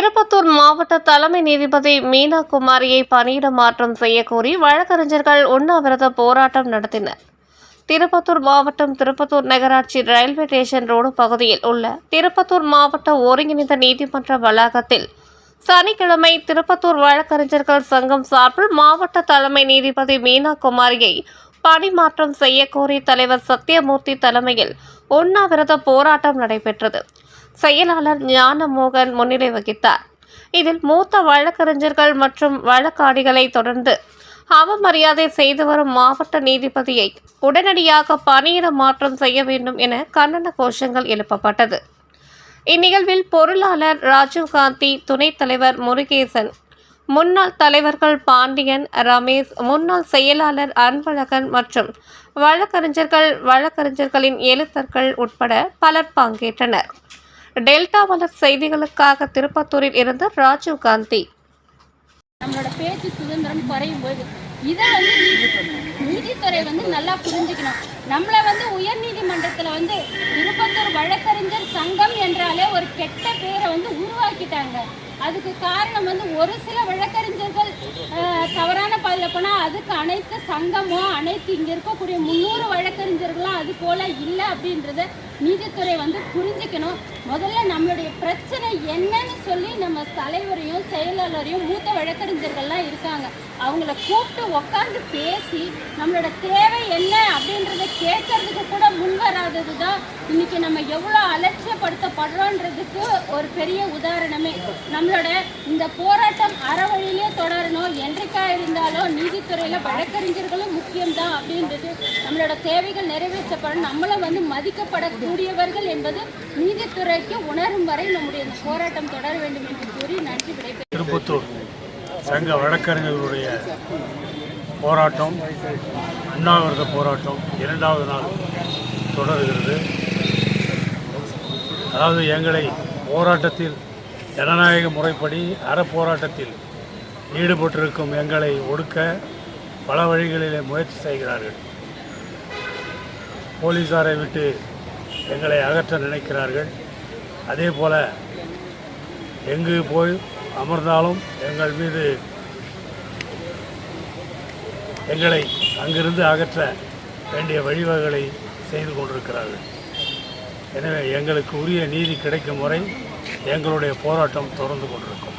திருப்பத்தூர் மாவட்ட தலைமை நீதிபதி மீனா குமாரியை பணியிட மாற்றம் செய்யக்கோரி வழக்கறிஞர்கள் உண்ணாவிரத போராட்டம் நடத்தினர். திருப்பத்தூர் மாவட்டம் திருப்பத்தூர் நகராட்சி ரயில்வே ஸ்டேஷன் ரோடு பகுதியில் உள்ள திருப்பத்தூர் மாவட்ட ஒருங்கிணைந்த நீதிமன்ற வளாகத்தில் சனிக்கிழமை திருப்பத்தூர் வழக்கறிஞர்கள் சங்கம் சார்பில் மாவட்ட தலைமை நீதிபதி மீனா குமாரியை பணிமாற்றம் செய்யக்கோரி தலைவர் சத்யமூர்த்தி தலைமையில் உண்ணாவிரத போராட்டம் நடைபெற்றது. செயலாளர் ஞானமோகன் முன்னிலை வகித்தார் இதில் மூத்த வழக்கறிஞர்கள் மற்றும் வழக்காடிகளை தொடர்ந்து அவமரியாதை செய்து வரும் மாவட்ட நீதிபதியை உடனடியாக பணியிட மாற்றம் செய்ய வேண்டும் என கண்டன கோஷங்கள் எழுப்பப்பட்டது. இந்நிகழ்வில் பொருளாளர் ராஜீவ்காந்தி துணைத் தலைவர் முருகேசன் முன்னாள் தலைவர்கள் பாண்டியன் ரமேஷ் முன்னாள் செயலாளர் அன்பழகன் மற்றும் வழக்கறிஞர்கள் வழக்கறிஞர்களின் எழுத்தர்கள் உட்பட பலர் பங்கேற்றனர். டெல்டா மலர் செய்திகளுக்காக திருப்பத்தூரில் இருந்து ராஜீவ் காந்தி. நம்மளோட பேச்சு சுதந்திரம் குறையும் போது இதை வந்து நீதித்துறை வந்து நல்லா புரிஞ்சுக்கணும். நம்மளை வந்து உயர்நீதிமன்றத்தில் வந்து திருப்பத்தூர் வழக்கறிஞர் சங்கம் என்றாலே ஒரு கெட்ட பேரை வந்து உருவாக்கிட்டாங்க. அதுக்கு காரணம் வந்து ஒரு சில வழக்கறிஞர்கள் தவறான பாதையில் போனால் அதுக்கு அனைத்து சங்கமோ அனைத்து இங்கே இருக்கக்கூடிய முன்னூறு வழக்கறிஞர்களும் அது போல இல்லை அப்படின்றத நீதித்துறை வந்து புரிஞ்சுக்கணும். முதல்ல நம்மளுடைய பிரச்சனை என்னன்னு சொல்லி நம்ம தலைவரையும் செயலாளரையும் மூத்த வழக்கறிஞர்கள்லாம் இருக்காங்க. அவங்கள கூப்பிட்டு உக்காந்து பேசி நம்மளோட தேவை என்ன அப்படின்றத கேட்கறதுக்கு கூட முன்வராதது தான் இன்னைக்கு நம்ம எவ்வளோ அலட்சியப்படுத்தப்படுறோன்றதுக்கு ஒரு பெரிய உதாரணமே. நம்மளோட இந்த போராட்டம் அறவழியிலே தொடரணும் என்றைக்கா இருந்தாலும் நீதித்துறையில் வழக்கறிஞர்களும் முக்கியம்தான். நம்மளோட தேவைகள் நிறைவேற்றப்படும். நம்மளும் வந்து மதிக்கப்படக்கூடியவர்கள் என்பது நீதித்துறைக்கு உணரும் வரை நம்முடைய இந்த போராட்டம் தொடர வேண்டும் என்று கூறி நன்றி விடைபெறும் திருப்பத்தூர் சங்க வழக்கறிஞர்களுடைய போராட்டம் அண்ணாவிரத போராட்டம் இரண்டாவது நாள் தொடர்கிறது. அதாவது எங்களை போராட்டத்தில் ஜனநாயக முறைப்படி அறப்போராட்டத்தில் ஈடுபட்டிருக்கும் எங்களை ஒடுக்க பல வழிகளிலே முயற்சி செய்கிறார்கள். போலீஸாரை விட்டு எங்களை அகற்ற நினைக்கிறார்கள். அதே போல் எங்கு போய் அமர்ந்தாலும் எங்கள் மீது எங்களை அங்கிருந்து அகற்ற வேண்டிய வழிவகைகளை செய்து கொண்டிருக்கிறார்கள். எனவே எங்களுக்கு உரிய நீதி கிடைக்கும் வரை எங்களுடைய போராட்டம் தொடர்ந்து கொண்டிருக்கும்.